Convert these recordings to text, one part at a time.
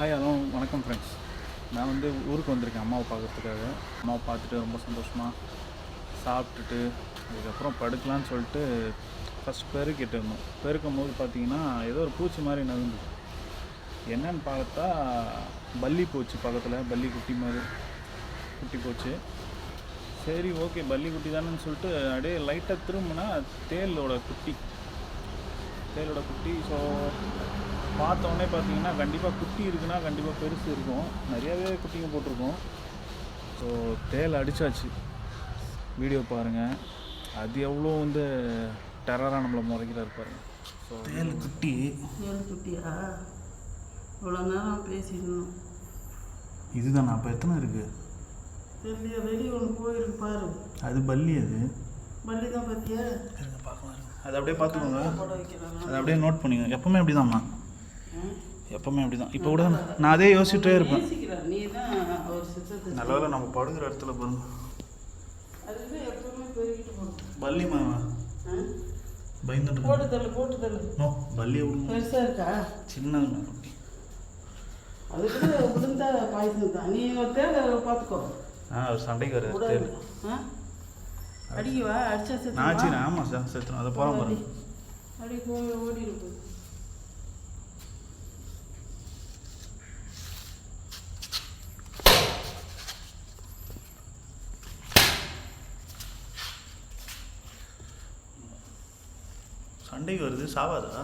Hi hello வணக்கம் friends நான் வந்து ஊருக்கு வந்திருக்கேன் அம்மாவை பார்க்கறதுக்காக. அம்மாவை பார்த்துட்டு ரொம்ப சந்தோஷமாக சாப்பிட்டுட்டு அதுக்கப்புறம் படுக்கலான்னு சொல்லிட்டு ஃபஸ்ட் பெருக்கிட்டு இருந்தோம் பெருக்கும் போது பார்த்தீங்கன்னா ஏதோ ஒரு பூச்சி மாதிரி நகர்ந்து என்னன்னு பார்த்தா பல்லி போச்சு பக்கத்தில் பல்லி குட்டி மாதிரி குட்டி போச்சு. சரி ஓகே பல்லி குட்டி தானேன்னு சொல்லிட்டு அப்படியே லைட்டாக திரும்பினா தேலோட குட்டி. தேலோட குட்டி ஸோ பார்த்த உடனே பார்த்தீங்கன்னா கண்டிப்பாக குட்டி இருக்குன்னா கண்டிப்பாக பெருசு இருக்கும். நிறையாவே குட்டிங்க போட்டிருக்கோம். ஸோ தேல் அடிச்சாச்சு. வீடியோ பாருங்கள் அது எவ்வளோ வந்து டெரராக நம்மளை முறைக்கிறாரு பாருங்க. ஸோ தேல் குட்டி. ஏழு குட்டியா? இவ்வளோ நேரம் பேசிடணும் இதுதான்? அப்போ எத்தனை இருக்குது தெரியல வெளியே ஒன்று போயிருக்கு பாரு. அது பல்லி அது. பள்ளி தான் பார்த்தியா இருங்க பார்க்கலாம். அது அப்படியே பார்த்துக்கோங்க. அதை அப்படியே நோட் பண்ணிக்கோங்க. எப்பவுமே அப்படி எப்பவுமே அப்படி தான் இப்போ கூட நான் அதே யோசிச்சுட்டே இருப்பேன். நல்ல வேளை நம்ம படுகிற இடத்துல பாருங்க. பல்லி மாமா. ஆ? பயந்துட்டு போட்டு தள்ளு போட்டு தள்ளு. நோ பல்லியை விடுங்க பெருசாக இருக்கா? சின்னது குட்டி. அது கூட விழுந்தா தான் நீ தேவை பார்த்துக்கோ. ஆ சண்டைக்கு வர ஆ? அடிக்கவா? அடிச்சா நான் செத்து சரி ஆமாம் சார் சேர்த்துணும் அதை போகிறோம் பாருங்க. அடி போய் ஓடி இருக்கு சண்டைக்கு வருது சாவாதா?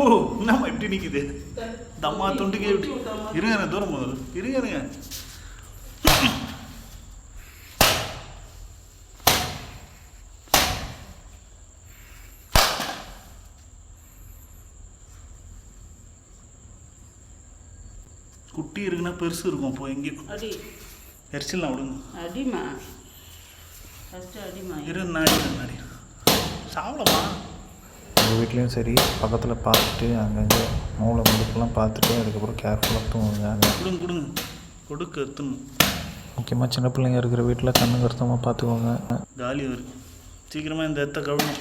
ஓ என்னம்மா எப்படி நிற்குது தம்மா துண்டுக்கே இப்படி இருங்க இருங்க, தூரம் முதல்ல இருங்க இருங்க குட்டி இருக்குன்னா பெருசு இருக்கும் அப்போ எங்கேயும் எரிச்சலாம் விடுங்க. அடிமா ஃபஸ்ட்டு அடிமா இரு நாடி நாடி சாவலமா எங்கள் வீட்லேயும் சரி பக்கத்தில் பார்த்துட்டு அங்கங்கே மூளை முடுக்கெல்லாம் பார்த்துட்டு அதுக்கப்புறம் கேர்ஃபுல்லாக தூங்குங்க. கொடுங்க கொடுங்க. கொடுக்க எத்தணும். முக்கியமாக சின்ன பிள்ளைங்க இருக்கிற வீட்டில் கண்ணு கருத்தமாக பார்த்துக்கோங்க. காலி வரும் சீக்கிரமாக இந்த இடத்த கழுவணும்.